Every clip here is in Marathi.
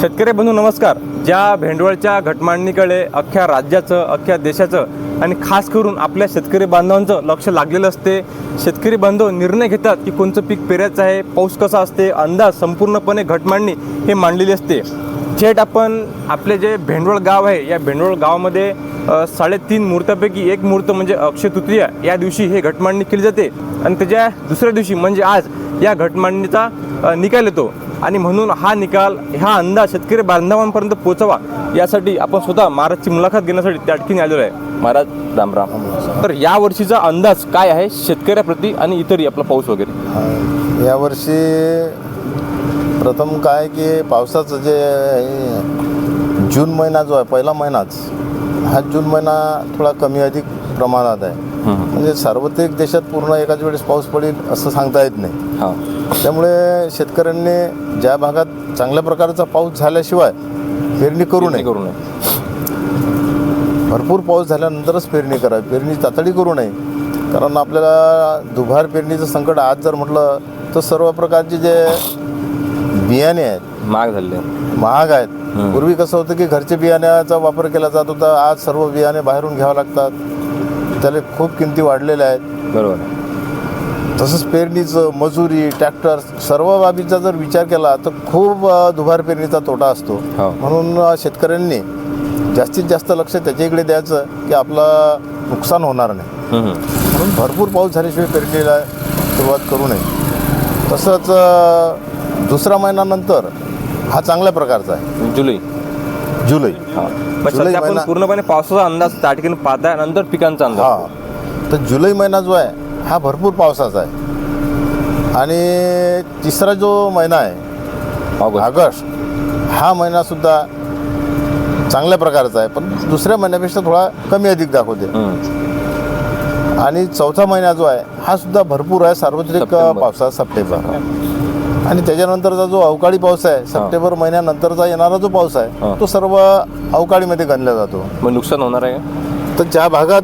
शेतकरी बंधू नमस्कार. ज्या भेंडवळच्या घटमांडणीकडे अख्ख्या राज्याचं अख्ख्या देशाचं आणि खास करून आपल्या शेतकरी बांधवांचं लक्ष लागलेलं असते शेतकरी बांधव निर्णय घेतात की कोणतं पीक पेरायचं आहे पाऊस कसा असते अंदाज संपूर्णपणे घटमांडणी हे मांडलेली असते. थेट आपण आपले जे भेंडवळ गाव आहे या भेंडवळ गावामध्ये साडेतीन मुहूर्तापैकी एक मुहूर्त म्हणजे अक्षय तृतीया. या दिवशी हे घटमांडणी केली जाते आणि त्याच्या दुसऱ्या दिवशी म्हणजे आज या घटमांडणीचा निकाल येतो. आणि म्हणून हा निकाल हा अंदाज शेतकरी बांधवांपर्यंत पोहोचावा यासाठी आपण स्वतः महाराजची मुलाखत घेण्यासाठी त्या ठिकाणी आलेलो आहे. महाराज रामराम तर या वर्षीचा अंदाज काय आहे शेतकऱ्याप्रती आणि इतरही आपला पाऊस वगैरे? यावर्षी प्रथम काय की पावसाचं जे जून महिना जो आहे पहिला महिनाच हा जून महिना थोडा कमी अधिक प्रमाणात आहे. म्हणजे सार्वत्रिक देशात पूर्ण एकाच वेळेस पाऊस पडेल असं सांगता येत नाही. हां. त्यामुळे शेतकऱ्यांनी ज्या भागात चांगल्या प्रकारचा पाऊस झाल्याशिवाय पेरणी करू नये. करू नये. भरपूर पाऊस झाल्यानंतरच पेरणी करावी. पेरणी तातडी करू नये. कारण आपल्याला दुभार पेरणीचं संकट आज जर म्हटलं तर सर्व प्रकारचे जे बियाणे आहेत महाग झाले महाग आहेत पूर्वी कसं होतं की घरचे बियाण्याचा वापर केला जात होता आज सर्व बियाणे बाहेरून घ्यावं लागतात. त्याला खूप किमती वाढलेल्या आहेत. बरोबर. तसंच पेरणीचं मजुरी ट्रॅक्टर सर्व बाबीचा जर विचार केला तर खूप दुभार पेरणीचा तोटा असतो. हो. म्हणून शेतकऱ्यांनी जास्तीत जास्त लक्ष त्याच्याकडे द्यायचं की आपलं नुकसान होणार नाही. म्हणून भरपूर पाऊस झाल्याशिवाय पेरणीला सुरुवात करू नये. तसंच दुसरा महिन्यानंतर हा चांगल्या प्रकारचा आहे. जुलै. जुलै. हा. पण जुलै सध्या आपण महिना- पूर्णपणे पावसाचा अंदाज त्या ठिकाणी पाहताय नंतर पिकांचा अंदाज. हा. तर जुलै महिना जो आहे हा भरपूर पावसाचा आहे. आणि तिसरा जो महिना आहे ऑगस्ट. ऑगस्ट हा महिनासुद्धा चांगल्या प्रकारचा आहे. पण दुसऱ्या महिन्यापेक्षा थोडा कमी अधिक दाखवते. हम्म. आणि चौथा महिना जो आहे हा सुद्धा भरपूर आहे. सार्वत्रिक सप्टेंबर. पावसाळा सप्टेंबर. आणि त्याच्यानंतरचा जो अवकाळी पाऊस आहे सप्टेंबर महिन्यानंतरचा येणारा जो पाऊस. आहे तो सर्व अवकाळीमध्ये गणला जातो मग नुकसान होणार आहे? तर ज्या भागात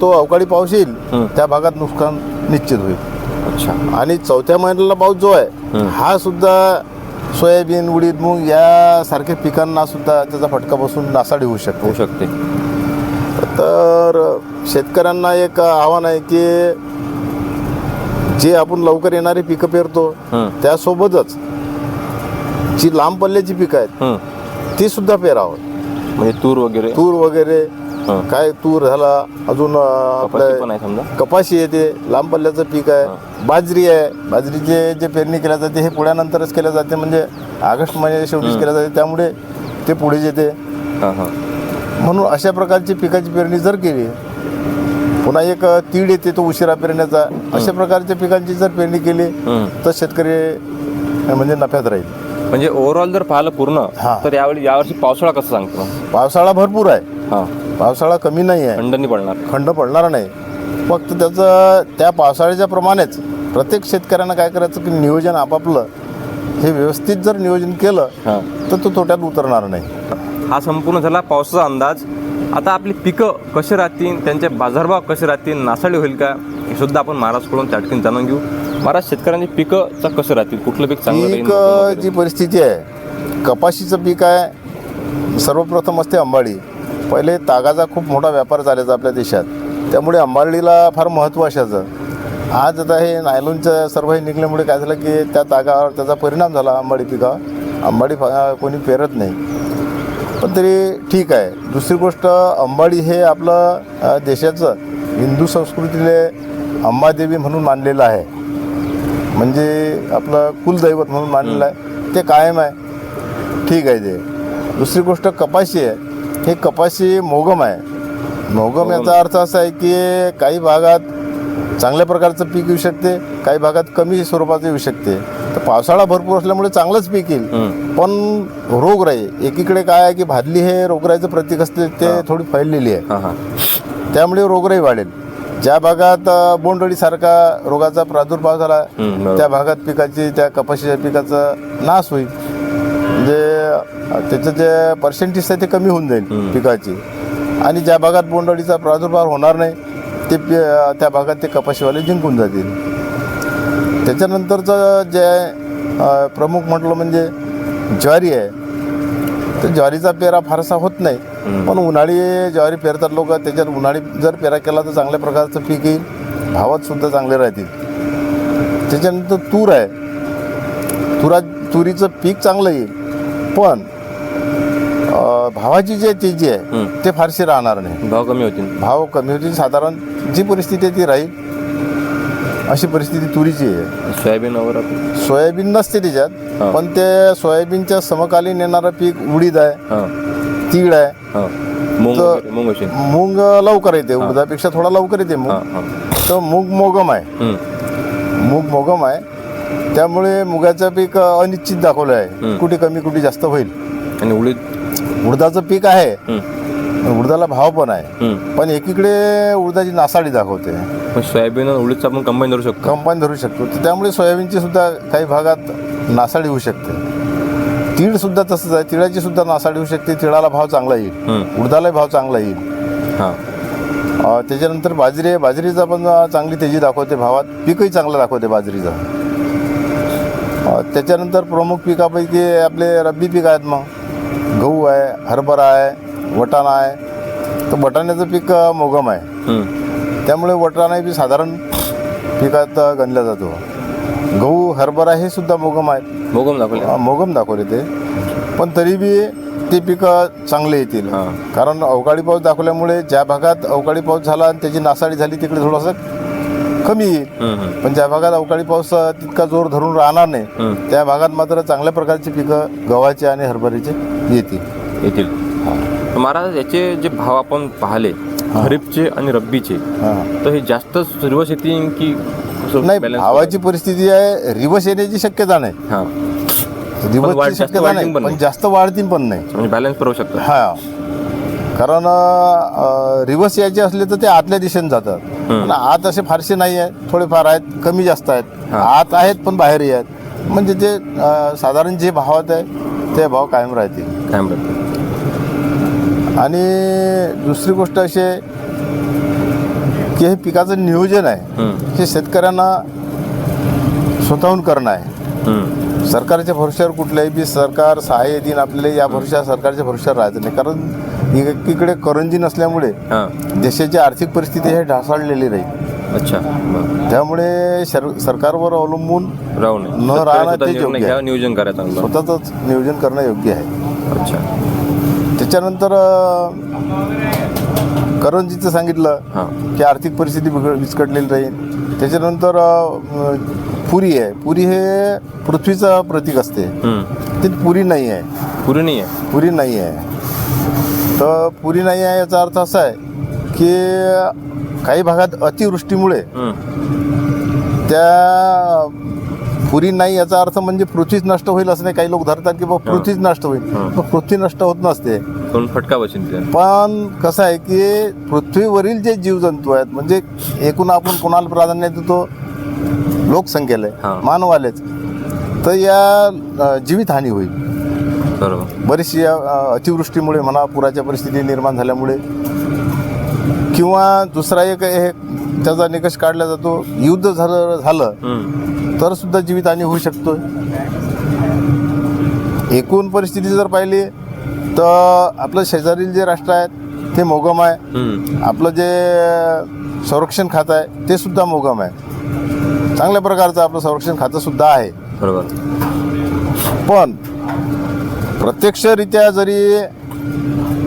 तो अवकाळी पाऊस येईल. त्या भागात नुकसान निश्चित होईल अच्छा आणि चौथ्या महिन्याला पाऊस जो आहे हं. हा सुद्धा सोयाबीन उडीद मूग यासारख्या पिकांना सुद्धा त्याचा फटका बसून नासाडी होऊ शकते होऊ शकते तर शेतकऱ्यांना एक आव्हान आहे की जे आपण लवकर येणारी पिकं पेरतो. त्यासोबतच जी लांब पल्ल्याची पिकं आहेत. ती सुद्धा पेरावं. म्हणजे तूर वगैरे. तूर वगैरे. काय तूर झाला अजून आपलं कपाशी येते लांब पल्ल्याचं पीक आहे. बाजरी आहे. बाजरीचे जे पेरणी केल्या जाते हे पुढ्यानंतरच केल्या जाते. म्हणजे ऑगस्ट महिन्याच्या शेवटीच केल्या जाते. त्यामुळे ते पुढे येते म्हणून अशा प्रकारची पिकाची पेरणी जर केली पुन्हा एक तीड येते तो उशिरा पेरण्याचा. अशा प्रकारच्या पिकांची जर पेरणी केली. तर शेतकरी म्हणजे नफ्यात राहील. म्हणजे ओव्हरऑल जर पाहिलं पूर्ण हा. तर यावेळी यावर्षी पावसाळा कसं सांगतो पावसाळा भरपूर आहे. हां. पावसाळा कमी नाही आहे. थंड नाही पडणार. खंड पडणार नाही. फक्त त्याचं त्या पावसाळ्याच्या प्रमाणेच प्रत्येक शेतकऱ्यांना काय करायचं की नियोजन आपापलं. हे व्यवस्थित जर नियोजन केलं हां. तर तो तोट्यात उतरणार नाही. हा संपूर्ण झाला पावसाचा अंदाज. आता आपली पिकं कशी राहतील त्यांचे बाजारभाव कसे राहतील नासाडी होईल का हे सुद्धा आपण महाराजकडून त्या ठिकाणी जाणून घेऊ. महाराज शेतकऱ्यांची पिकं कसं राहतील? कुठलं पीक चांगलं? जी परिस्थिती आहे कपाशीचं पीक आहे सर्वप्रथम असते अंबाडी पहिले तागाचा खूप मोठा व्यापार चालायचा आपल्या देशात. त्यामुळे अंबाडीला फार महत्त्व असायचं. आज आता हे नायलॉनचं सर्व हे निघल्यामुळे काय झालं की त्या तागावर त्याचा परिणाम झाला अंबाडी पिकावर. अंबाडी कोणी पेरत नाही. पण तरी ठीक आहे. दुसरी गोष्ट अंबाडी हे आपलं देशाचं हिंदू संस्कृतीले अंबादेवी म्हणून मानलेलं आहे. म्हणजे आपलं कुलदैवत म्हणून मानलेलं आहे. ते कायम आहे. ठीक आहे ते. दुसरी गोष्ट कपाशी आहे. हे कपाशी मोगम आहे. मोगम याचा अर्थ असा आहे की काही भागात चांगल्या प्रकारचं पीक येऊ शकते काही भागात कमी स्वरूपाचं येऊ शकते. तर पावसाळा भरपूर असल्यामुळे चांगलंच पीक येईल. पण रोगराई एकीकडे काय आहे की भादली हे रोगराईचं प्रतीक असते ते थोडी फैललेली आहे. त्यामुळे रोगराई वाढेल. ज्या भागात बोंडअळीसारखा रोगाचा प्रादुर्भाव झाला. त्या भागात पिकाची त्या कपाशीच्या पिकाचा नाश होईल. म्हणजे त्याचं जे पर्सेंटेज आहे ते कमी होऊन जाईल पिकाची. आणि ज्या भागात बोंडअळीचा प्रादुर्भाव होणार नाही ते त्या भागात ते कपाशीवाले जिंकून जातील. त्याच्यानंतरचं जे प्रमुख म्हटलं म्हणजे ज्वारी आहे. तर ज्वारीचा पेरा फारसा होत नाही. पण उन्हाळी ज्वारी पेरतात लोक. त्याच्यात उन्हाळी जर पेरा केला तर चांगल्या प्रकारचं पीक येईल. भावात सुद्धा चांगले राहतील. त्याच्यानंतर तूर आहे. तुरा तुरीचं पीक चांगलं येईल. पण भावाची जे तेजी आहे ते फारशी राहणार नाही. भाव कमी होतील. भाव कमी होतील साधारण जी परिस्थिती आहे ती राहील. अशी परिस्थिती तुरीची आहे. सोयाबीन? सोयाबीन नसते त्याच्यात. पण ते सोयाबीनच्या समकालीन येणारं पीक उडीद आहे तीळ आहे. मूग लवकर येते उडदापेक्षा थोडा लवकर येते मूग. तर मूग मोगम आहे. मूग मोगम आहे. त्यामुळे मुगाचं पीक अनिश्चित दाखवलं आहे. कुठे कमी कुठे जास्त होईल. आणि उडीद उडदाचं पीक आहे. उडदाला भाव पण आहे. पण एकीकडे उडदाची नासाडी दाखवते. मग सोयाबीन आणि उडीदचं आपण कंबाईन करू शकतो. कंपाईन धरू शकतो. तर त्यामुळे सोयाबीनची सुद्धा काही भागात नासाडी होऊ शकते. तीळ सुद्धा तसंच आहे. तिळाची सुद्धा नासाडी होऊ शकते. तिळाला भाव चांगला येईल. हम्म. उडदालाही भाव चांगला येईल. हां. अ, त्याच्यानंतर बाजरी आहे. बाजरीचा पण चांगली तेजी दाखवते भावात. पीकही चांगलं दाखवते बाजरीचं. अ, त्याच्यानंतर प्रमुख पिकापैकी आपले रब्बी पीक आहेत मग. हरभरा आहे वटाणा आहे. तर वटाण्याचं पीक मोगम आहे. त्यामुळे वटाणा बी साधारण पिकात गणला जातो. गहू हरभरा हे सुद्धा मोगम आहेत. मोगम दाखवले. मोगम दाखवले ते. पण तरी बी ते पिकं चांगले येतील. कारण अवकाळी पाऊस दाखवल्यामुळे ज्या भागात अवकाळी पाऊस झाला आणि त्याची नासाडी झाली तिकडे थोडंसं कमी येईल. पण ज्या भागात अवकाळी पाऊस तितका जोर धरून राहणार नाही. त्या भागात मात्र चांगल्या प्रकारची पिकं गव्हाचे आणि हरभऱ्याचे येतील. येतील महाराज याचे जे भाव आपण पाहिले खरीपचे आणि रब्बीचे. तर हे जास्त सर्व शेती की नाही भावाची परिस्थिती आहे रिवर्स येण्याची शक्यता नाही. हां. शक्यता नाही पण. जास्त वाढतील पण नाही. म्हणजे बॅलन्स करू शकतात. हा. कारण रिवर्स यायचे असले तर ते आतल्या दिशेने जातात. पण आत असे फारसे नाही आहेत थोडेफार आहेत कमी जास्त आहेत. आत आहेत पण बाहेरही आहेत. म्हणजे ते साधारण जे भावात आहे ते भाव कायम राहतील. काय म्हणतात आणि दुसरी गोष्ट अशी आहे की हे पिकाचं नियोजन आहे. हे. शेतकऱ्यांना स्वतःहून करणं आहे. सरकारच्या भरोश्यावर कुठल्याही बी सरकार सहाय्य देईन आपल्याला या भरोश्या सरकारच्या भरोश्यावर राहायचं नाही. कारण एकीकडे करंजी नसल्यामुळे देशाची आर्थिक परिस्थिती हे ढासळलेली राहील. अच्छा. त्यामुळे सरकारवर अवलंबून राहू नये. न राहणं. नियोजन करा चांगलं. स्वतःच नियोजन करणं योग्य आहे. अच्छा. त्याच्यानंतर करंजीचं सांगितलं की आर्थिक परिस्थिती बिघड विस्कटलेली राहील. त्याच्यानंतर पुरी आहे. पुरी हे पृथ्वीचं प्रतीक असते. ते पुरी नाही आहे. पुरी नाही आहे. पुरी नाही आहे. तर पुरी नाही आहे याचा अर्थ असा आहे की काही भागात अतिवृष्टीमुळे. त्या पुरी नाही याचा अर्थ म्हणजे पृथ्वीच नष्ट होईल असं नाही. काही लोक धरतात की बाबा पृथ्वीच नष्ट होईल. हं. पण पृथ्वी नष्ट होत नसते. फटका बसेल पण कसं आहे की पृथ्वीवरील जे जीवजंतू आहेत म्हणजे एकूण आपण कोणाला प्राधान्य देतो? लोकसंख्येला हां. मानवालेच. तर या अ, जीवितहानी होईल. बरोबर. बरीचशी अ, अतिवृष्टीमुळे म्हणा पुराच्या परिस्थिती निर्माण झाल्यामुळे. किंवा दुसरा एक हे त्याचा निकष काढला जातो. युद्ध झालं झालं. हम्म. तर सुद्धा जीवितहानी होऊ शकतो एकूण परिस्थिती जर पाहिली तर आपलं शेजारील जे राष्ट्र आहेत ते मोगम आहे. आपलं जे संरक्षण खातं आहे ते सुद्धा मोगम आहे. चांगल्या प्रकारचं आपलं संरक्षण खातं सुद्धा आहे. बरोबर. पण प्रत्यक्षरित्या जरी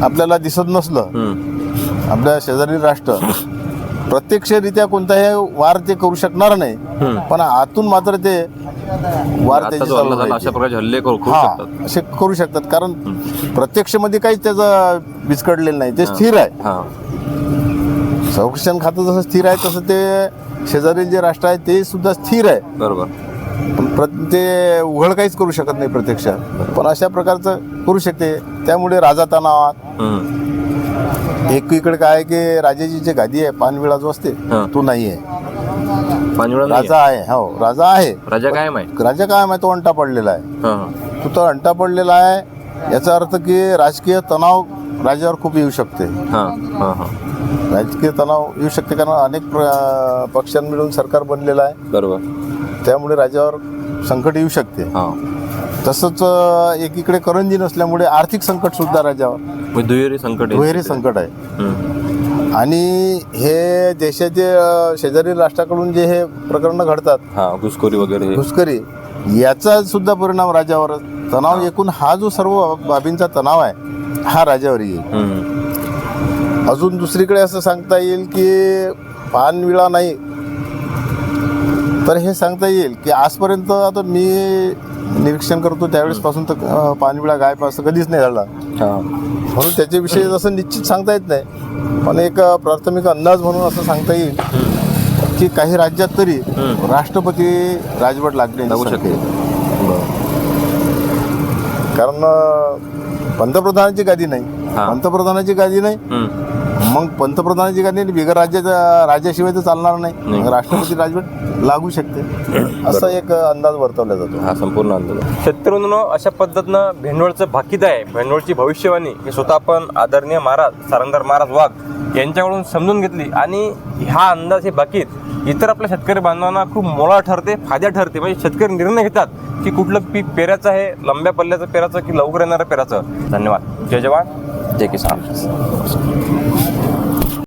आपल्याला दिसत नसलं. आपल्या शेजारील राष्ट्र प्रत्यक्षरित्या कोणताही वार ते करू शकणार नाही. पण आतून मात्र ते वार त्याचे चालू हल्ला झाला राहायचे. अशा प्रकारचे हल्ले करू करू हा शकतात. असे करू शकतात. कारण प्रत्यक्षमध्ये काहीच त्याचं विस्कटलेलं नाही. ते स्थिर आहे. हां. संरक्षण खातं जसं स्थिर आहे तसं ते शेजारील जे राष्ट्र आहे ते सुद्धा स्थिर आहे. बरोबर. पण प्र ते उघड काहीच करू शकत नाही प्रत्यक्षात पण अशा प्रकारचं करू शकते. त्यामुळे राजा तणावात हम्म. एकीकडे काय की राजाची जी गादी आहे पानविळा जो असते हा. तो नाही आहे. पाणीवळा नाही राजा आहे हो राजा आहे. आहे. राजा काय माहिती राजा काय माहिती तो अंटा पडलेला आहे. हां तो तर अंटा पडलेला आहे याचा अर्थ की राजकीय तणाव राजावर खूप येऊ शकते. हां हां हां. राजकीय तणाव येऊ शकते कारण अनेक प्र- पक्षां मिळून सरकार बनलेलं आहे. बरोबर. त्यामुळे राजावर संकट येऊ शकते. हां. तसंच एकीकडे करंजी नसल्यामुळे आर्थिक संकट सुद्धा राज्यावर म्हणजे दुहेरी संकट आहे. दुहेरी संकट आहे. आणि हे देशाचे शेजारी राष्ट्राकडून जे हे प्रकरणं घडतात हा घुसखोरी वगैरे घुसखोरी याचा सुद्धा परिणाम राज्यावर तणाव एकूण हा जो सर्व बाबींचा तणाव आहे हा राज्यावर येईल. अजून दुसरीकडे असं सांगता येईल की पानविळा नाही तर हे सांगता येईल की आजपर्यंत आता मी निरीक्षण करतो त्यावेळेसपासून तर पानविळा गायब असं कधीच नाही झाला. हा. म्हणून त्याच्याविषयी असं निश्चित सांगता येत नाही. पण एक प्राथमिक अंदाज म्हणून असं सांगता येईल की काही राज्यात तरी. राष्ट्रपती राजवट लागणे लागू शकते. कारण पंतप्रधानाची गादी नाही. पंतप्रधानाची गादी नाही. मग पंतप्रधानाची गादी नाही बिगर राज्याच्या राज्याशिवाय तर चालणार नाही. राष्ट्रपती राजवट लागू शकते. असा एक अंदाज वर्तवला जातो. हा संपूर्ण अंदाज. शेतकऱ्यांनो अशा पद्धतीनं भेंडवळचं भाकीत आहे भेंडवळची भविष्यवाणी हे स्वतः आपण आदरणीय महाराज सारंगधार महाराज वाघ यांच्याकडून समजून घेतली. आणि हा अंदाज हे बाकीत इतर आपल्या शेतकरी बांधवांना खूप मोळा ठरते फायदा ठरते. म्हणजे शेतकरी निर्णय घेतात की कुठलं पीक पेरायचं आहे लंब्या पल्ल्याचं पेराचं की लवकर येणारं पेराचं धन्यवाद. जय जवान. जय किसान.